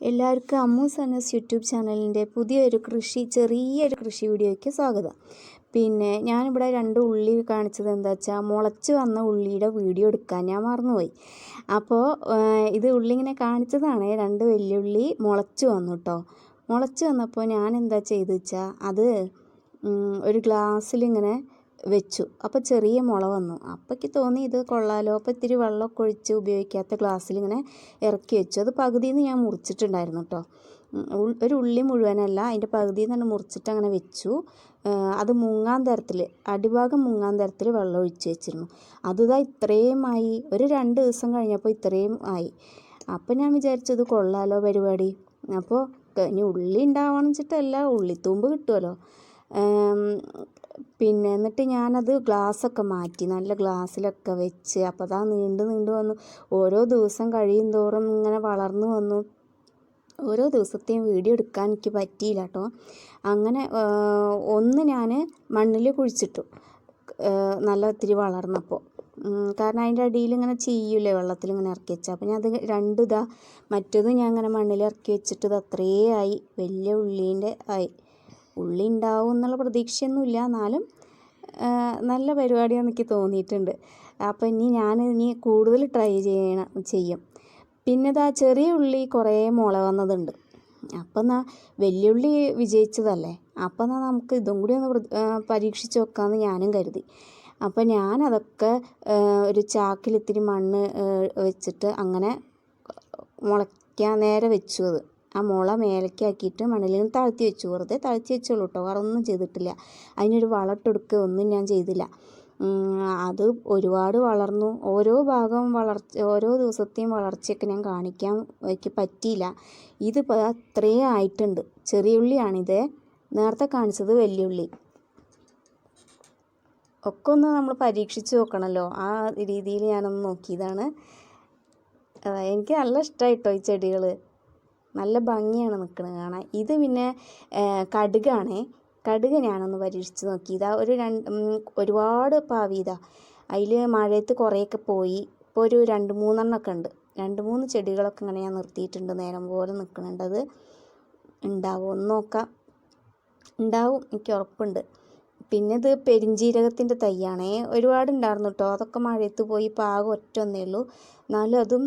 എല്ലാവർക്കും അമ്മു സനസ് യൂട്യൂബ് ചാനലിന്റെ പുതിയൊരു കൃഷി ചെറിയൊരു കൃഷി വീഡിയോയ്ക്ക് സ്വാഗതം. പിന്നെ ഞാനിവിടെ രണ്ട് ഉള്ളി കാണിച്ചത് എന്താ വെച്ചാൽ മുളച്ച് വന്ന ഉള്ളിയുടെ വീഡിയോ എടുക്കാൻ ഞാൻ മറന്നുപോയി. അപ്പോൾ ഇത് ഉള്ളി ഇങ്ങനെ കാണിച്ചതാണ് രണ്ട് വെല്ലുള്ളി മുളച്ച് വന്നു കേട്ടോ മുളച്ച് വന്നപ്പോൾ ഞാൻ എന്താ ചെയ്തു വെച്ചാൽ അത് ഒരു ഗ്ലാസ്സിലിങ്ങനെ വെച്ചു. അപ്പോൾ ചെറിയ മുള വന്നു. അപ്പോഴേക്ക് തോന്നി ഇത് കൊള്ളാലോ. അപ്പോൾ ഇത്തിരി വെള്ളമൊക്കെ ഒഴിച്ച് ഉപയോഗിക്കാത്ത ഗ്ലാസ്സിൽ ഇങ്ങനെ ഇറക്കി വെച്ചു. അത് പകുതിയിൽ നിന്ന് ഞാൻ മുറിച്ചിട്ടുണ്ടായിരുന്നു കേട്ടോ ഒരു ഉള്ളി മുഴുവനല്ല അതിന്റെ പകുതിയിൽ നിന്ന് മുറിച്ചിട്ട് അങ്ങനെ വെച്ചു. അത് മുങ്ങാൻ തരത്തിൽ അടിഭാഗം മുങ്ങാൻ തരത്തിൽ വെള്ളം ഒഴിച്ച് വെച്ചിരുന്നു. അതുതാ ഇത്രയും ആയി. ഒരു രണ്ട് ദിവസം കഴിഞ്ഞപ്പോൾ ഇത്രയും ആയി. അപ്പോൾ ഞാൻ വിചാരിച്ചു ഇത് കൊള്ളാലോ പരിപാടി. അപ്പോൾ ഇനി ഉള്ളി ഉണ്ടാവണം വെച്ചിട്ടല്ല ഉള്ളിത്തൂമ്പ് കിട്ടുമല്ലോ പിന്നെ എന്നിട്ട് ഞാനത് ഗ്ലാസ്സൊക്കെ മാറ്റി നല്ല ഗ്ലാസ്സിലൊക്കെ വെച്ച്. അപ്പോൾ അതാ നീണ്ടു നീണ്ടു വന്നു. ഓരോ ദിവസം കഴിയും തോറും ഇങ്ങനെ വളർന്നു വന്നു. ഓരോ ദിവസത്തെയും വീഡിയോ എടുക്കാൻ എനിക്ക് പറ്റിയില്ല കേട്ടോ. അങ്ങനെ ഒന്ന് ഞാൻ മണ്ണിൽ കുഴിച്ചിട്ടു. നല്ല ഒത്തിരി വളർന്നപ്പോൾ കാരണം അതിന്റെ അടിയിൽ ഇങ്ങനെ ചെയ്യൂലേ വെള്ളത്തിൽ ഇങ്ങനെ ഇറക്കി വെച്ചാൽ അപ്പോൾ ഞാൻ അത് രണ്ട് ഇതാ മറ്റേത് ഞാൻ ഇങ്ങനെ മണ്ണിൽ ഇറക്കി വെച്ചിട്ട് ഇത് അത്രേ ആയി. വലിയ ഉള്ളീന്റെ ആയി. ഉള്ളി ഉണ്ടാവും എന്നുള്ള പ്രതീക്ഷയൊന്നുമില്ല. എന്നാലും നല്ല പരിപാടിയാണെന്ന് എനിക്ക് തോന്നിയിട്ടുണ്ട്. അപ്പോൾ ഇനി ഞാൻ ഇനി കൂടുതൽ ട്രൈ ചെയ്യണം ചെയ്യും. പിന്നെ ഇതാ ചെറിയ ഉള്ളി കുറേ മുള വന്നതുണ്ട്. അപ്പം എന്നാ വലിയുള്ളി വിജയിച്ചതല്ലേ? അപ്പം എന്നാൽ നമുക്ക് ഇതും കൂടി ഒന്ന് പരീക്ഷിച്ച് നോക്കാമെന്ന് ഞാനും കരുതി. അപ്പം ഞാനതൊക്കെ ഒരു ചാക്കിൽ ഇത്തിരി മണ്ണ് വെച്ചിട്ട് അങ്ങനെ മുളയ്ക്കാൻ നേരെ വെച്ചു അത്. ആ മുള മേലക്കാക്കിയിട്ട് മണലിന് നിന്ന് താഴ്ത്തി വെച്ചു. വെറുതെ താഴ്ത്തി വെച്ചോളൂ കേട്ടോ വേറെ ഒന്നും ചെയ്തിട്ടില്ല. അതിനൊരു വളട്ടെടുക്കുക ഒന്നും ഞാൻ ചെയ്തില്ല. അത് ഒരുപാട് വളർന്നു. ഓരോ ഭാഗവും വളർച്ച ഓരോ ദിവസത്തെയും വളർച്ചയൊക്കെ ഞാൻ കാണിക്കാൻ എനിക്ക് പറ്റിയില്ല. ഇതിപ്പോൾ അത്രയും ആയിട്ടുണ്ട്. ചെറിയ ഉള്ളിയാണിത്. നേരത്തെ കാണിച്ചത് വലിയ ഉള്ളി. ഒക്കെ ഒന്ന് നമ്മൾ പരീക്ഷിച്ച് നോക്കണമല്ലോ ആ രീതിയിൽ ഞാനൊന്ന് നോക്കിയതാണ്. എനിക്ക് നല്ല ഇഷ്ടമായിട്ടോ ഈ ചെടികൾ നല്ല ഭംഗിയാണ് നിൽക്കുന്നത് കാണാൻ. ഇത് പിന്നെ കടുകാണേ. കടുക് ഞാനൊന്ന് പരീക്ഷിച്ച് നോക്കി. ഇതാ ഒരു രണ്ട് ഒരുപാട് പാവി ഇതാ. അതിൽ മഴയത്ത് കുറേയൊക്കെ പോയി. ഇപ്പോൾ ഒരു രണ്ട് മൂന്നെണ്ണമൊക്കെ ഉണ്ട്. രണ്ട് മൂന്ന് ചെടികളൊക്കെ ഇങ്ങനെ ഞാൻ നിർത്തിയിട്ടുണ്ട് നേരം പോലെ നിൽക്കുന്നുണ്ട് അത് ഉണ്ടാവും? ഒന്ന് നോക്കാം. ഉണ്ടാവും. എനിക്ക് ഉറപ്പുണ്ട്. പിന്നെ ഇത് പെരിഞ്ജീരകത്തിന്റെ തൈയാണേ. ഒരുപാട് ഉണ്ടായിരുന്നു കേട്ടോ അതൊക്കെ മഴയത്ത് പോയി ആകെ ഒറ്റ ഒന്നേ ഉള്ളൂ. എന്നാലും അതും